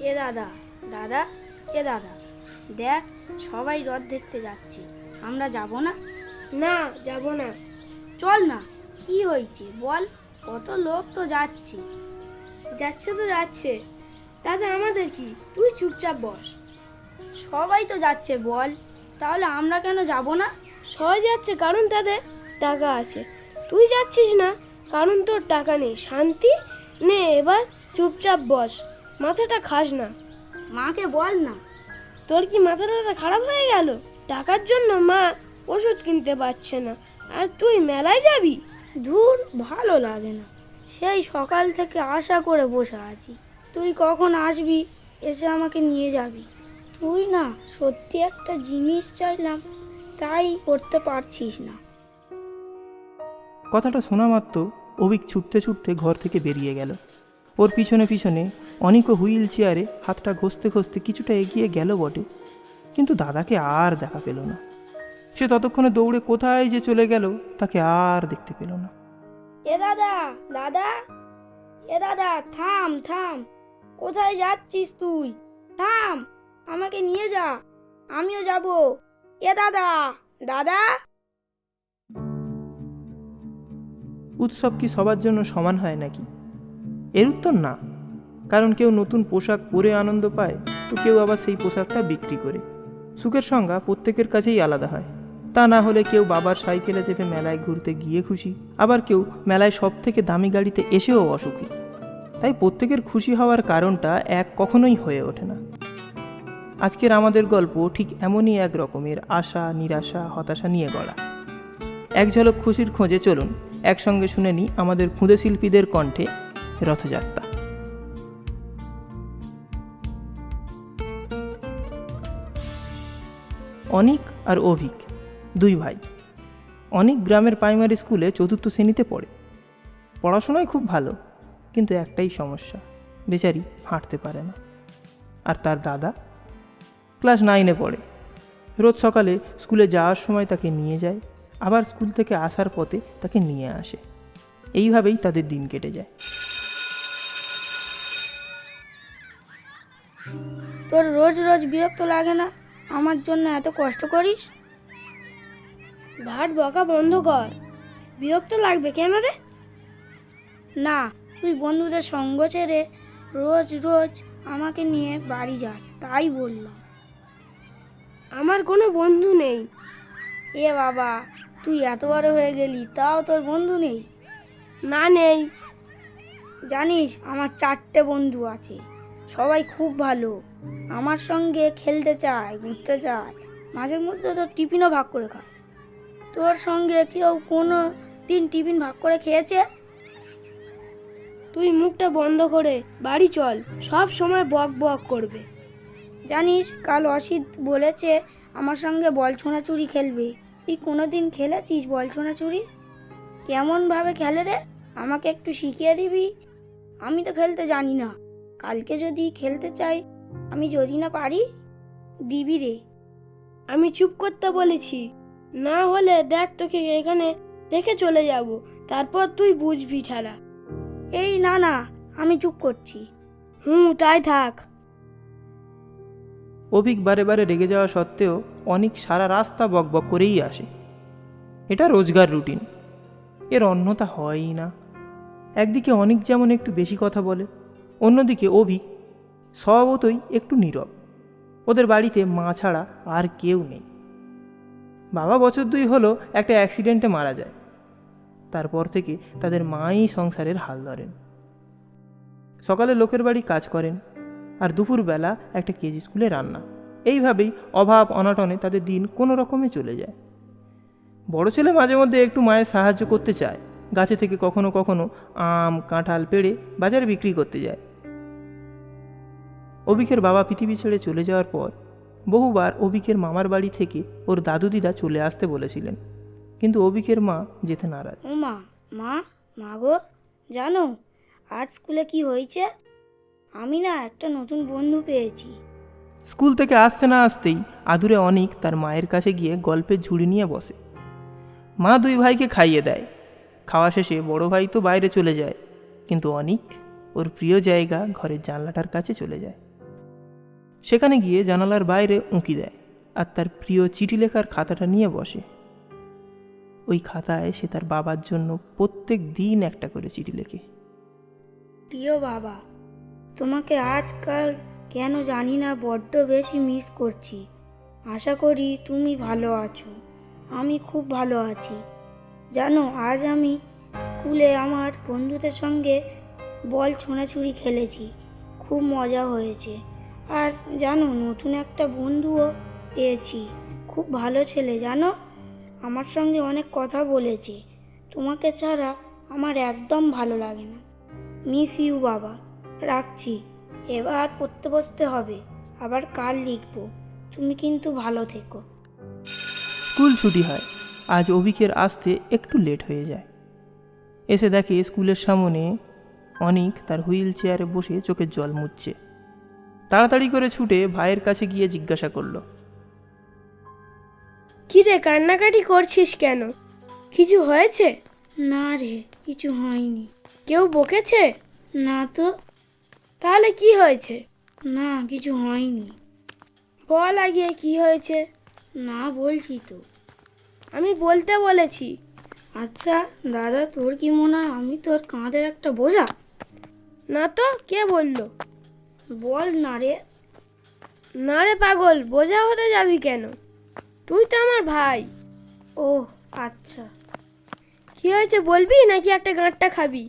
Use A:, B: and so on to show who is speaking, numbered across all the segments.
A: এ দাদা দাদা এ দাদা। দেখ সবাই রথ দেখতে যাচ্ছে। আমরা যাব না?
B: না যাব না।
A: চল না কি হয়েছে বল? কত লোক তো যাচ্ছে।
B: যাচ্ছে তো যাচ্ছে। তাতে আমাদের কি? তুই চুপচাপ বস।
A: সবাই তো যাচ্ছে বল। তাহলে আমরা কেন যাব না?
B: সবাই যাচ্ছে কারণ তাদের টাকা আছে। তুই যাচ্ছিস না কারণ তোর টাকা নেই। শান্তি? নে এবার চুপচাপ বস। মাথাটা খাস না।
A: মাকে বল না।
B: তোর কি মাথাটা খারাপ হয়ে গেল? টাকার জন্য মা ওষুধ কিনতে পারছে না। আর তুই মেলায় যাবি?
A: ধুর ভালো লাগে না। সেই সকাল থেকে আশা করে বসে আছি। তুই কখন আসবি? এসে আমাকে নিয়ে যাবি। তুই না সত্যি একটা জিনিস চাইলাম তাই করতে পারছিস না।
C: কথাটা শোনা মাত্র অভিক ছুটতে ছুটতে ঘর থেকে বেরিয়ে গেল। ওর পিছনে পিছনে অনিকও হুইল চেয়ারে হাতটা ঘষতে ঘষতে কিছুটা এগিয়ে গেল বটে। কিন্তু দাদাকে আর দেখা পেল না। সে ততক্ষণে দৌড়ে কোথায় যে চলে গেল তাকে আর দেখতে পেল না।
A: এ দাদা দাদা এ দাদা থাম থাম। কোথায় যাচ্ছিস তুই? থাম আমাকে নিয়ে যা। আমিও যাব। এ দাদা দাদা।
C: উৎসব কি সবার জন্য সমান হয় নাকি? এর উত্তর না। কারণ কেউ নতুন পোশাক পরে আনন্দ পায়, তো কেউ আবার সেই পোশাকটা বিক্রি করে। সুখের সংজ্ঞা প্রত্যেকের কাছেই আলাদা হয়। তা না হলে কেউ বাবার সাইকেলে চেপে মেলায় ঘুরতে গিয়ে খুশি, আবার কেউ মেলায় সব থেকে দামি গাড়িতে এসেও অসুখী। তাই প্রত্যেকের খুশি হওয়ার কারণটা এক কখনোই হয়ে ওঠে না। আজকের আমাদের গল্প ঠিক এমনই এক রকমের আশা, নিরাশা, হতাশা নিয়ে গড়া। এক ঝলক খুশির খোঁজে চলুন, একসঙ্গে শুনে নিই আমাদের খুদে শিল্পীদের কণ্ঠে রথযাত্রা। অনিক আর অভিক, দুই ভাই। অনিক গ্রামের প্রাইমারি স্কুলে চতুর্থ শ্রেণীতে পড়ে। পড়াশোনায় খুব ভালো, কিন্তু একটাই সমস্যা, বেচারি হাঁটতে পারে না। আর তার দাদা? ক্লাস নাইনে পড়ে। রোজ সকালে স্কুলে যাওয়ার সময় তাকে নিয়ে যায়, আবার স্কুল থেকে আসার পথে তাকে নিয়ে আসে। এইভাবেই তাদের দিন কেটে যায়।
A: তোর রোজ রোজ বিরক্ত লাগে না? আমার জন্য এত কষ্ট করিস?
B: ভাট বকা বন্ধ কর। বিরক্ত লাগবে কেন রে?
A: না, তুই বন্ধুদের সঙ্গ ছেড়ে রোজ রোজ আমাকে নিয়ে বাড়ি যাস, তাই বললাম।
B: আমার কোনো বন্ধু নেই।
A: এ বাবা, তুই এত বড় হয়ে গেলি, তাও তোর বন্ধু নেই?
B: না নেই।
A: জানিস, আমার চারটে বন্ধু আছে। সবাই খুব ভালো। আমার সঙ্গে খেলতে চায়, ঘুরতে চায়। মাঝে মধ্যে তো টিফিনও ভাগ করে খায়। তোর সঙ্গে কেউ কোনো দিন টিফিন ভাগ করে খেয়েছে?
B: তুই মুখটা বন্ধ করে বাড়ি চল, সব সময় বক বক করবে।
A: জানিস, কাল অসিত বলেছে আমার সঙ্গে বল ছোঁড়াচুরি খেলবে। তুই কোনো দিন খেলেছিস বল ছোঁড়াচুরি কেমনভাবে খেলে রে? আমাকে একটু শিখিয়ে দিবি? আমি তো খেলতে জানি না। কালকে যদি খেলতে চাই আমি যদি না পারি দিবি রে।
B: আমি চুপ করতে বলেছি। না হলে দেখ তোকে এখানে দেখে চলে যাব। তারপর তুই বুঝবি ঠেলা।
A: এই না না আমি চুপ করছি।
B: হুম তাই থাক।
C: অভিক বারে বারে রেগে যাওয়া সত্ত্বেও অনেক সারা রাস্তা বকবক করেই আসে। এটা রোজগার রুটিন। এর অন্যতা হয়ই না। একদিকে অনেক যেমন একটু বেশি কথা বলে অন্যদিকে অভিক স্বভাবতই একটু নীরব। ওদের বাড়িতে মা ছাড়া আর কেউ নেই। বাবা বছর দুই হলো একটা অ্যাক্সিডেন্টে মারা যায়। তারপর থেকে তাদের মাই সংসারের হাল ধরেন। সকালে লোকের বাড়ি কাজ করেন আর দুপুরবেলা একটা কেজি স্কুলে রান্না। এইভাবেই অভাব অনটনে তাদের দিন কোনো রকমে চলে যায়। বড় ছেলে মাঝে মধ্যে একটু মায়ের সাহায্য করতে চায়। গাছে থেকে কখনো কখনো আম, কাঁঠাল পেড়ে বাজারে বিক্রি করতে যায়। অভিকের বাবা পৃথিবী ছেড়ে চলে যাওয়ার পর বহুবার অভিকের মামার বাড়ি থেকে ওর দাদু দিদা চলে আসতে বলেছিলেন। কিন্তু অভিকের মা যেতে নারাজ।
A: মা মা মা গো জানো আজ স্কুলে কি হয়েছে? আমি না একটা নতুন বন্ধু পেয়েছি।
C: স্কুল থেকে আসতে না আসতেই আদুরে অনিক তার মায়ের কাছে গিয়ে গল্পের ঝুড়ি নিয়ে বসে। মা দুই ভাইকে খাইয়ে দেয়। খাওয়া শেষে বড় ভাই তো বাইরে চলে যায়। কিন্তু অনিক ওর প্রিয় জায়গা ঘরের জানলাটার কাছে চলে যায়। সেখানে গিয়ে জানালার বাইরে উঁকি দেয় আর তার প্রিয় চিঠি লেখার খাতাটা নিয়ে বসে। ওই খাতায় সে তার বাবার জন্য প্রত্যেক দিন একটা করে চিঠি লেখে।
A: প্রিয় বাবা, তোমাকে আজকাল কেন জানি না বড্ড বেশি মিস করছি। আশা করি তুমি ভালো আছো। আমি খুব ভালো আছি। জানো, আজ আমি স্কুলে আমার বন্ধুদের সঙ্গে বল ছোঁড়াছুড়ি খেলেছি। খুব মজা হয়েছে। আর জানো, নতুন একটা বন্ধুও পেয়েছি। খুব ভালো ছেলে, জানো? আমার সঙ্গে অনেক কথা বলেছে। তোমাকে ছাড়া আমার একদম ভালো লাগে না। মিস ইউ, বাবা। রাখছি। এবার পড়তে বসতে হবে। আবার কাল লিখব। তুমি কিন্তু ভালো থেকো।
C: স্কুল ছুটি হয়। আজ অভিকের আসতে একটু লেট হয়ে যায়। এসে দেখে স্কুলের সামনে অনিক তার হুইল চেয়ারে বসে চোখের জল মুছছে। তাড়াতাড়ি করে ছুটে ভাইয়ের কাছে গিয়ে জিজ্ঞাসা করল
B: কি রে কান্নাকাটি করছিস কেন? কিছু হয়েছে?
A: না রে কিছু হয়নি।
B: কেউ বকেছে?
A: না তো।
B: তাহলে কি হয়েছে?
A: না কিছু হয়নি।
B: বল আগে কি হয়েছে?
A: না বলছি তো।
B: আমি বলতে বলেছি।
A: আচ্ছা দাদা তোর কি মনে হয় আমি তোর কাঁধের একটা বোঝা?
B: না তো কে বলল?
A: বল না রে।
B: না রে পাগল বোঝা হতে যাবি কেন? তুই তো আমার ভাই।
A: ও আচ্ছা।
B: কি হয়েছে বলবি নাকি একটা গাঁটটা খাবি?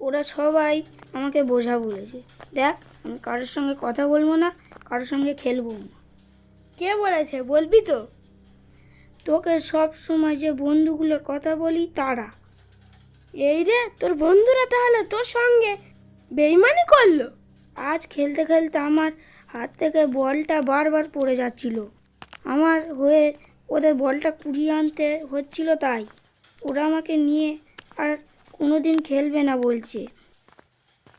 A: ওরা সবাই আমাকে বোঝা বলেছে। দেখ আমি কারোর সঙ্গে কথা বলব না কারোর সঙ্গে খেলব না।
B: কে বলেছে? বলবি তো।
A: তোকে সব সময় যে বন্ধুগুলোর কথা বলি তারা।
B: এই রে তোর বন্ধুরা তাহলে তোর সঙ্গে বেইমানি করল?
A: আজ খেলতে খেলতে আমার হাত থেকে বলটা বারবার পড়ে যাচ্ছিল। আমার হয়ে ওদের বলটা কুড়িয়ে আনতে হচ্ছিল তাই। ওরা আমাকে নিয়ে আর কোনো দিন খেলবে না বলছে।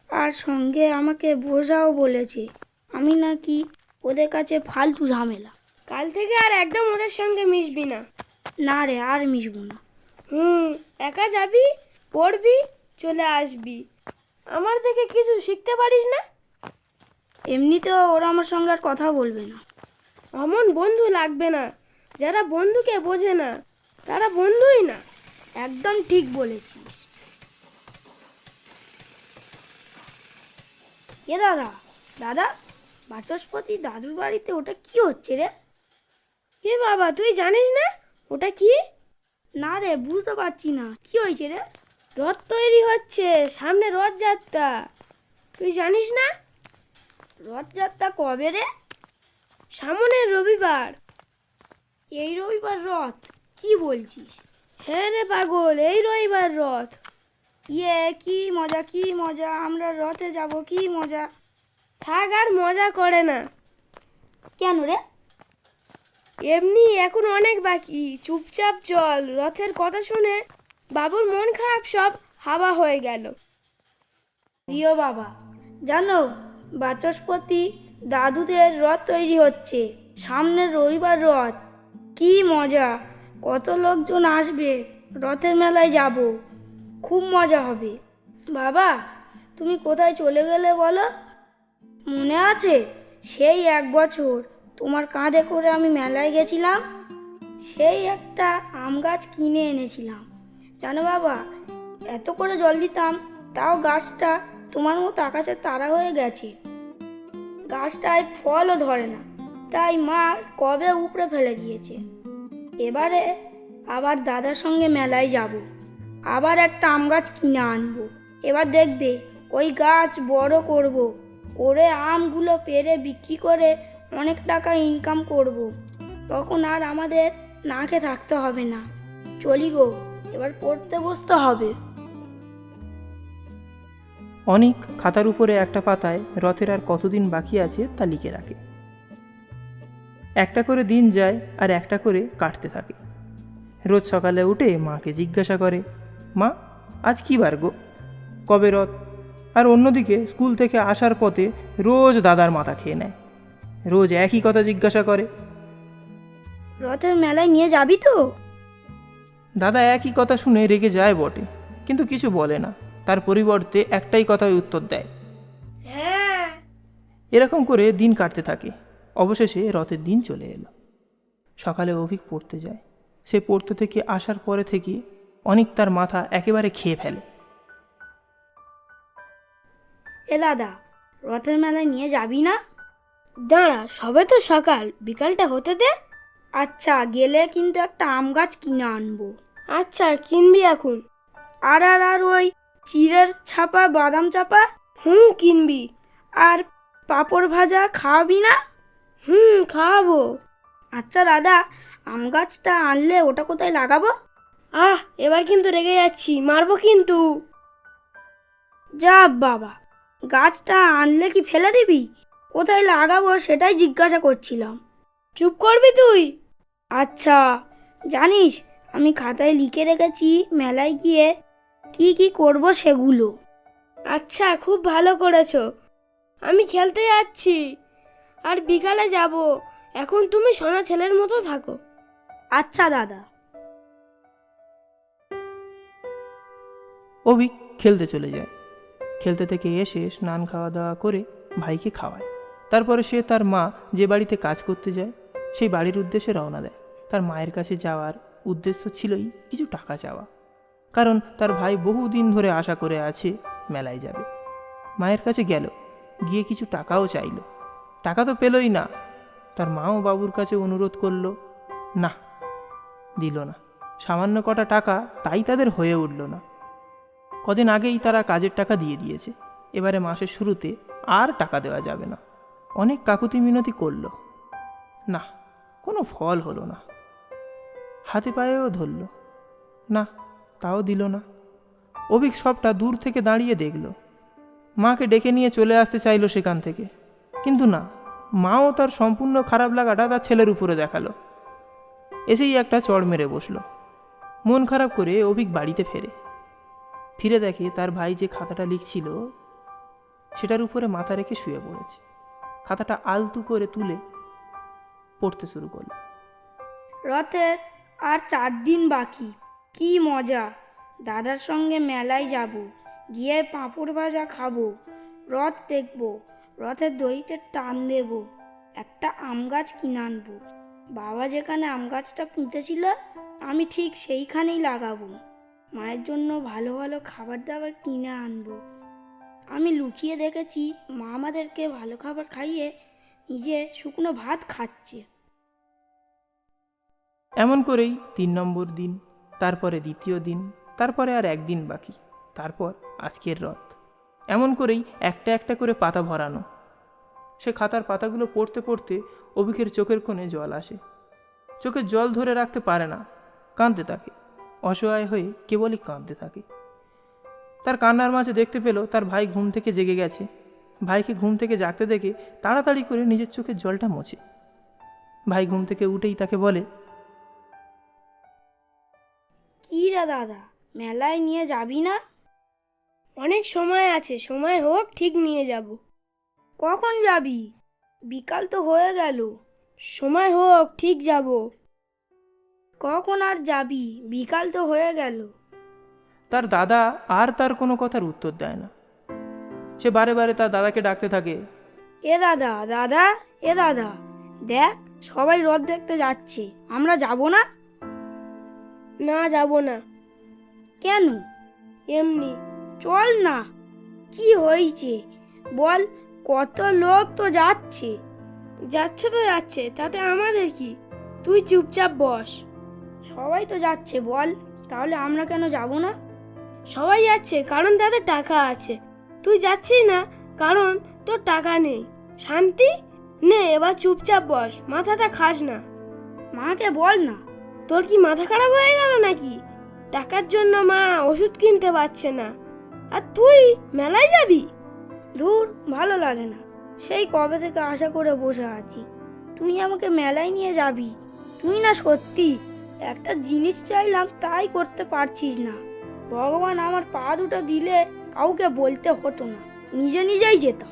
A: আর সঙ্গে আমাকে বোঝাও বলেছে আমি নাকি ওদের কাছে ফালতু ঝামেলা।
B: কাল থেকে আর একদম ওদের সঙ্গে মিশবি না।
A: না রে আর মিশবো না।
B: হুম একা যাবি পড়বি চলে আসবি। আমার থেকে কিছু শিখতে পারিস না?
A: এমনিতেও ওরা আমার সঙ্গে আর কথা বলবে না।
B: অমন বন্ধু লাগবে না। যারা বন্ধুকে বোঝে না তারা বন্ধুই না।
A: একদম ঠিক বলেছিস। এ দাদা দাদা বাচস্পতি দাদুর বাড়িতে ওটা কি হচ্ছে রে?
B: এ বাবা তুই জানিস না ওটা কি?
A: না রে বুঝতে পারছি না। কি হয়েছে রে?
B: রথ তৈরি হচ্ছে সামনে রথযাত্রা। তুই জানিস না
A: রথযাত্রা কবে রে?
B: সামনের রবিবার।
A: এই রবিবার রথ, কি বলছিস?
B: হ্যাঁ রে পাগল, এই রবিবার রথ।
A: ইয়ে কি মজা কি মজা, আমরা রথে যাব, কি মজা?
B: থাক আর মজা করে না।
A: কেন রে?
B: এমনি এখন অনেক বাকি, চুপচাপ চল, রথের কথা শুনে বাবুর মন খারাপ সব হাওয়া হয়ে গেল।
A: প্রিয় বাবা, জানো বাচস্পতি দাদুদের রথ তৈরি হচ্ছে। সামনের রবিবার রথ। কি মজা! কত লোকজন আসবে রথের মেলায় যাব। খুব মজা হবে। বাবা, তুমি কোথায় চলে গেলে বলো? মনে আছে? সেই এক বছর তোমার কাঁধে করে আমি মেলায় গেছিলাম। সেই একটা আম গাছ কিনে এনেছিলাম। জানো বাবা, এত করে জল দিতাম, তাও গাছটা তোমার মতো আকাশের তারা হয়ে গেছে। গাছটায় ফলও ধরে না। তাই মা কবে উপড়ে ফেলে দিয়েছে? এবারে আবার দাদার সঙ্গে মেলায় যাব। আবার একটা আম গাছ কিনে আনব। এবার দেখবে ওই গাছ বড় করব। করে আমগুলো পেরে বিক্রি করে অনেক টাকা ইনকাম করব। তখন আর আমাদের না খেয়ে থাকতে হবে না। চলি গো, এবার পড়তে বসতে হবে।
C: অনিক খাতার উপরে একটা পাতায় রথের আর কতদিন বাকি আছে তা লিখে রাখে। একটা করে দিন যায় আর একটা করে কাটতে থাকে। রোজ সকালে উঠে মাকে জিজ্ঞাসা করে মা আজ কী বার গো? কবে রথ? আর অন্যদিকে স্কুল থেকে আসার পথে রোজ দাদার মাথা খেয়ে নেয়। রোজ একই কথা জিজ্ঞাসা করে
A: রথের মেলায় নিয়ে যাবি তো?
C: দাদা একই কথা শুনে রেগে যায় বটে কিন্তু কিছু বলে না। তার পরিবর্তে একটাই কথায় উত্তর দেয়।
B: হ্যাঁ।
C: এরকম করে দিন কাটতে থাকে। অবশেষে রথের দিন চলে এলো। সকালে অভিক পড়তে যায়। সে পড়তে থেকে আসার পরে থেকে অনেক তার মাথা একেবারে খেয়ে ফেলে।
A: এ দাদা রথের মেলায় নিয়ে যাবি না?
B: দাঁড়া সবে তো সকাল। বিকালটা হতে দে।
A: আচ্ছা গেলে কিন্তু একটা আম গাছ কিনে আনব।
B: আচ্ছা কিনবি এখন।
A: আর আর আর ওই চিড়ের ছাপা বাদাম চাপা?
B: হুম কিনবি।
A: আর পাঁপড় ভাজা খাওয়াবি না?
B: হুম খাওয়াবো।
A: আচ্ছা দাদা আম গাছটা আনলে ওটা কোথায় লাগাবো?
B: আহ এবার কিন্তু রেগে যাচ্ছি মারবো কিন্তু।
A: যা বাবা গাছটা আনলে কি ফেলে দিবি? কোথায় লাগাবো সেটাই জিজ্ঞাসা করছিলাম।
B: চুপ করবি তুই?
A: আচ্ছা জানিস আমি খাতায় লিখে রেখেছি মেলায় গিয়ে কি কি করব সেগুলো?
B: আচ্ছা খুব ভালো করেছ। আমি খেলতে যাচ্ছি। আর বিকালে যাব। এখন তুমি সোনা ছেলের মতো থাকো।
A: আচ্ছা দাদা।
C: অভিক খেলতে চলে যায়। খেলতে থেকে এসে স্নান খাওয়া দাওয়া করে ভাইকে খাওয়ায়। তারপরে সে তার মা যে বাড়িতে কাজ করতে যায় সেই বাড়ির উদ্দেশ্যে রওনা দেয়। তার মায়ের কাছে যাওয়ার উদ্দেশ্য ছিলই কিছু টাকা চাওয়া। কারণ তার ভাই বহুদিন ধরে আশা করে আছে মেলায় যাবে। মায়ের কাছে গেল, গিয়ে কিছু টাকাও চাইলো। টাকা তো পেলই না। তার মাও বাবুর কাছে অনুরোধ করল, না, দিল না। সামান্য কটা টাকা তাই তাদের হয়ে উঠল না। কদিন আগেই তারা কাজের টাকা দিয়ে দিয়েছে। এবারে মাসের শুরুতে আর টাকা দেওয়া যাবে না। অনেক কাকুতি মিনতি করল। না, কোনো ফল হলো না। হাতে পায়েও ধরল। না তাও দিল না। অভিক সবটা দূর থেকে দাঁড়িয়ে দেখল। মাকে ডেকে নিয়ে চলে আসতে চাইলো সেখান থেকে। কিন্তু না, মাও তার সম্পূর্ণ খারাপ লাগাটা তার ছেলের উপরে দেখাল। এসেই একটা চড় মেরে বসল। মন খারাপ করে অভিক বাড়িতে ফেরে। ফিরে দেখে তার ভাই যে খাতাটা লিখছিল, সেটার উপরে মাথা রেখে শুয়ে পড়েছে। খাতাটা আলতু করে তুলে পড়তে শুরু করল।
A: রথের আর চার দিন বাকি। কি মজা। দাদার সঙ্গে মেলায় যাব, গিয়ে পাঁপড় ভাজা খাব, রথ দেখব, রথের দড়িতে টান দেব, একটা আম গাছ কিনে আনব। বাবা যেখানে আম গাছটা পুঁতেছিল, আমি ঠিক সেইখানেই লাগাবো। মায়ের জন্য ভালো ভালো খাবার দাবার কিনে আনব। আমি লুকিয়ে দেখেছি, মা আমাদেরকে ভালো খাবার খাইয়ে নিজে শুকনো ভাত খাচ্ছে।
C: এমন করেই তিন নম্বর দিন তারপরে দ্বিতীয় দিন, তারপরে আর একদিন বাকি, তারপর আজকের রথ। এমন করেই একটা একটা করে পাতা ভরানো। সে খাতার পাতাগুলো পড়তে পড়তে অভিকের চোখের কোণে জল আসে। চোখের জল ধরে রাখতে পারে না, কাঁদতে থাকে। অসহায় হয়ে কেবলই কাঁদতে থাকে। তার কান্নার মাঝে দেখতে পেল তার ভাই ঘুম থেকে জেগে গেছে। ভাইকে ঘুম থেকে জাগতে দেখে তাড়াতাড়ি করে নিজের চোখের জলটা মোছে। ভাই ঘুম থেকে উঠেই তাকে বলে
A: কি রে দাদা? মেলায় নিয়ে যাবি না?
B: অনেক সময় আছে সময় হোক ঠিক নিয়ে যাব।
A: কখন যাবি? বিকাল তো হয়ে গেল।
B: সময় হোক ঠিক যাব।
A: কখন আর যাবি? বিকাল তো হয়ে গেল।
C: তার দাদা আর তার কোনো কথার উত্তর দেয় না। সে বারে বারে তার দাদাকে ডাকতে থাকে।
A: এ দাদা দাদা এ দাদা দেখ সবাই রথ দেখতে যাচ্ছে। আমরা যাব না?
B: না যাব না।
A: কেন?
B: এমনি।
A: চল না। কি হয়েছে? বল কত লোক তো যাচ্ছে।
B: যাচ্ছে তো যাচ্ছে তাতে আমাদের কি? তুই চুপচাপ বস।
A: সবাই তো যাচ্ছে বল তাহলে আমরা কেন যাব না?
B: সবাই যাচ্ছে কারণ তাদের টাকা আছে। তুই যাচ্ছিস না কারণ তোর টাকা নেই। শান্তি? নে এবার চুপচাপ বস মাথাটা খাস না।
A: মাকে বল না।
B: তোর কি মাথা খারাপ হয়ে গেল নাকি? টাকার জন্য মা ওষুধ কিনতে পারছে না। আর তুই মেলায় যাবি?
A: ধুর ভালো লাগে না। সেই কবে থেকে আশা করে বসে আছি। তুই আমাকে মেলায় নিয়ে যাবি? তুই না সত্যি একটা জিনিস চাইলাম তাই করতে পারছিস না। ভগবান আমার পা দুটো দিলে কাউকে বলতে হতো না। নিজে নিজেই যেতাম।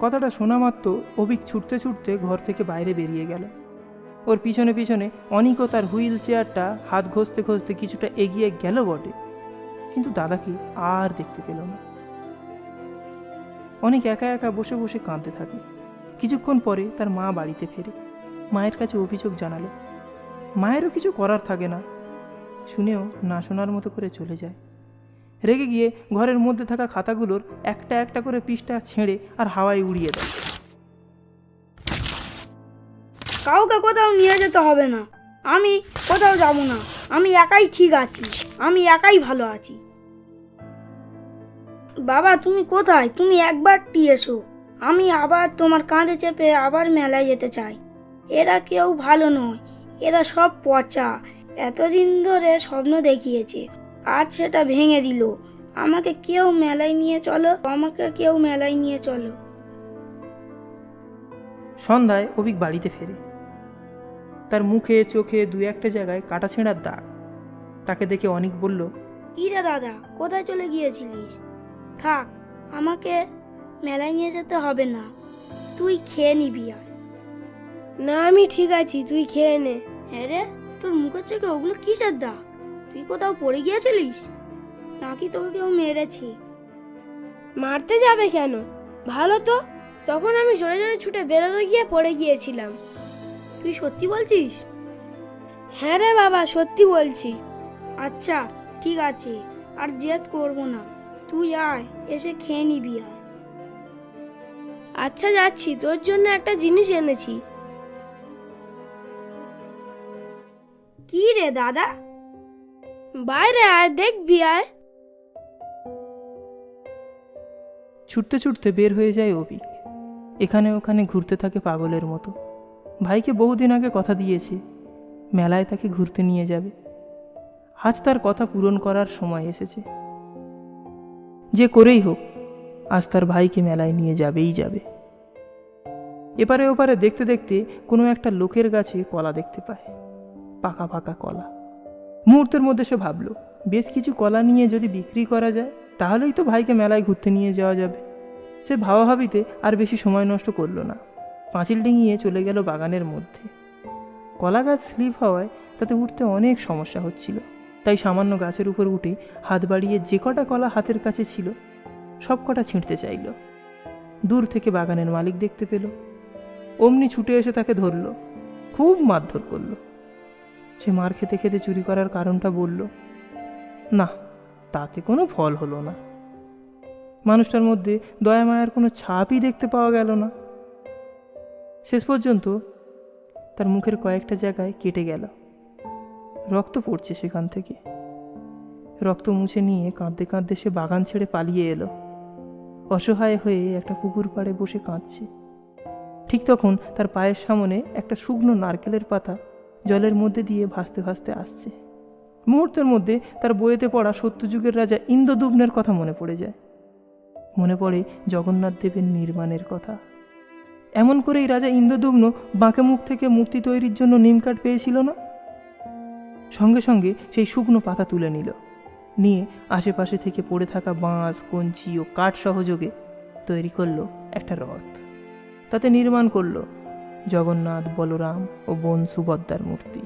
C: কথাটা শোনা মাত্র অভিক ছুটতে ছুটতে ঘর থেকে বাইরে বেরিয়ে গেল। ওর পিছনে পিছনে অনিকও তার হুইল চেয়ারটা হাত ঘষতে ঘষতে কিছুটা এগিয়ে গেল বটে। কিন্তু দাদাকে আর দেখতে পেল না। অনেক একা একা বসে বসে কাঁদতে থাকে। কিছুক্ষণ পরে তার মা বাড়িতে ফেরে। মায়ের কাছে অভিযোগ জানালো। মায়েরও কিছু করার থাকে না। শুনেও না শোনার মতো করে চলে যায়। রেগে গিয়ে ঘরের মধ্যে থাকা খাতাগুলোর একটা একটা করে পৃষ্ঠা ছেড়ে আর হাওয়ায় উড়িয়ে দেয়।
A: কাউকে কোথাও নিয়ে যেতে হবে না। আমি কোথাও যাব না। আমি একাই ঠিক আছি। আমি একাই ভালো আছি। বাবা, তুমি কোথায়? তুমি একবারটি এসো। আমি আবার তোমার কাঁধে চেপে আবার মেলায় যেতে চাই। এরা কেউ ভালো নয়। এরা সব পচা। এতদিন ধরে স্বপ্ন দেখিয়েছে। আজ সেটা ভেঙে দিল। আমাকে কেউ মেলায় নিয়ে চলো? আমাকে কেউ মেলায় নিয়ে চলো?
C: সন্ধ্যায় অভিক বাড়িতে ফেরে। তার মুখে চোখে দু একটা জায়গায় কাটা ছেঁড়ার দাগ। তাকে দেখে অনেক বলল
A: কি রে দাদা কোথায় চলে গিয়েছিলিস? থাক আমাকে মেলায় নিয়ে যেতে হবে না। তুই খেয়ে নিবি আর।
B: না আমি ঠিক আছি তুই খেয়ে নে।
A: হ্যাঁ রে তোর মুখের চোখে ওগুলো কিসের দাগ? তুই কোথাও পড়ে গিয়েছিলিস? নাকি তোকে কেউ মেরেছি?
B: মারতে যাবে কেন? ভালো তো তখন আমি জোরে জোরে ছুটে বেরোতে গিয়ে পড়ে গিয়েছিলাম।
A: তুই সত্যি বলছিস?
B: হ্যাঁ রে বাবা সত্যি বলছি।
A: আচ্ছা ঠিক আছে আর জেদ করব না। তুই আয় এসে খেয়ে নিবি আয়।
B: আচ্ছা যাচ্ছি। তোর জন্য একটা জিনিস এনেছি।
A: কি রে দাদা?
B: বাইরে আয় দেখবি আয়।
C: ছুটতে ছুটতে বের হয়ে যায় অভিক। এখানে ওখানে ঘুরতে থাকে পাগলের মতো। ভাইকে বহুদিন আগে কথা দিয়েছে। মেলায় তাকে ঘুরতে নিয়ে যাবে। আজ তার কথা পূরণ করার সময় এসেছে। যে করেই হোক, আজ তার ভাইকে মেলায় নিয়ে যাবেই যাবে। এপারে ওপারে দেখতে দেখতে কোনো একটা লোকের গাছে কলা দেখতে পায়। পাকা পাকা কলা। মুহূর্তের মধ্যে সে ভাবলো, বেশ কিছু কলা নিয়ে যদি বিক্রি করা যায়, তাহলেই তো ভাইকে মেলায় ঘুরতে নিয়ে যাওয়া যাবে। সে ভাবাভাবিতে আর বেশি সময় নষ্ট করল না। পাঁচিল ডিঙিয়ে চলে গেল বাগানের মধ্যে। কলা গাছ স্লিপ হওয়ায় তাতে উঠতে অনেক সমস্যা হচ্ছিল। তাই সামান্য গাছের উপর উঠে হাত বাড়িয়ে যে কটা কলা হাতের কাছে ছিল, সব কটা ছিঁড়তে চাইল। দূর থেকে বাগানের মালিক দেখতে পেল। অমনি ছুটে এসে তাকে ধরল। খুব মারধর করল। সে মার খেতে খেতে চুরি করার কারণটা বলল, না, তাতে কোনো ফল হলো না। মানুষটার মধ্যে দয়া মায়ার কোনো ছাপই দেখতে পাওয়া গেল না। শেষ পর্যন্ত তার মুখের কয়েকটা জায়গায় কেটে গেল। রক্ত পড়ছে সেখান থেকে। রক্ত মুছে নিয়ে কাঁদতে কাঁদতে সে বাগান ছেড়ে পালিয়ে এলো। অসহায় হয়ে একটা পুকুর পাড়ে বসে কাঁদছে। ঠিক তখন তার পায়ের সামনে একটা শুকনো নারকেলের পাতা জলের মধ্যে দিয়ে ভাসতে ভাসতে আসছে। মুহূর্তের মধ্যে তার বইয়েতে পড়া সত্যযুগের রাজা ইন্দ্রদুম্নের কথা মনে পড়ে যায়। মনে পড়ে জগন্নাথ দেবের নির্মাণের কথা। এমন করেই রাজা ইন্দ্রদুম্ন বাঁকে মুখ থেকে মূর্তি তৈরির জন্য নিমকাঠ পেয়েছিল না? সঙ্গে সঙ্গে সেই শুকনো পাতা তুলে নিল। নিয়ে আশেপাশে থেকে পড়ে থাকা বাঁশ, কঞ্চি ও কাঠ সহযোগে তৈরি করল একটা রথ। তাতে নির্মাণ করল জগন্নাথ, বলরাম ও বোন সুভদ্রার মূর্তি।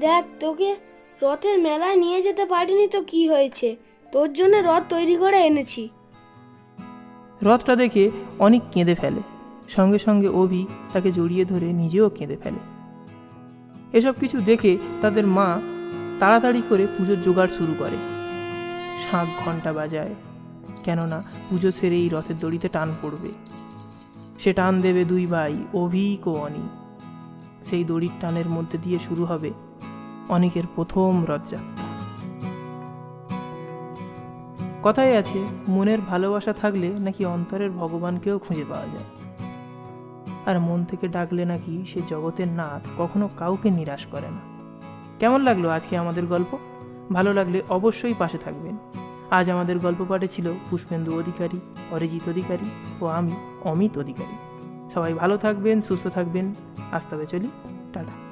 B: দেখ, তোকে রথের মেলায় নিয়ে যেতে পারিনি তো কি হয়েছে? তোর জন্য রথ তৈরি করে এনেছি।
C: রথটা দেখে অনেক কেঁদে ফেলে। সঙ্গে সঙ্গে অভি তাকে জড়িয়ে ধরে নিজেও কেঁদে ফেলে। এসব কিছু দেখে তাদের মা তাড়াতাড়ি করে পুজোর জোগাড় শুরু করে। শাঁখ ঘণ্টা বাজায়, কেননা পুজো সেরেই রথের দড়িতে টান পড়বে। সে টান দেবে দুই ভাই, অভিক ও অনিক সেই দড়ির টানের মধ্যে দিয়ে শুরু হবে অনেকের প্রথম রথযাত্রা। কথাই আছে, মনের ভালোবাসা থাকলে নাকি অন্তরের ভগবানকেও খুঁজে পাওয়া যায়। আর মন থেকে ডাকলে নাকি সে জগতের নাথ কখনো কাউকে নিরাশ করে না। কেমন লাগল আজকে আমাদের গল্প? ভালো লাগলে অবশ্যই পাশে থাকবেন। আজ আমাদের গল্প পাঠে ছিল পুষ্পেন্দু অধিকারী, অরিজিৎ অধিকারী ও আমি অমিত অধিকারী। সবাই ভালো থাকবেন, সুস্থ থাকবেন। আজ চলি, টাটা।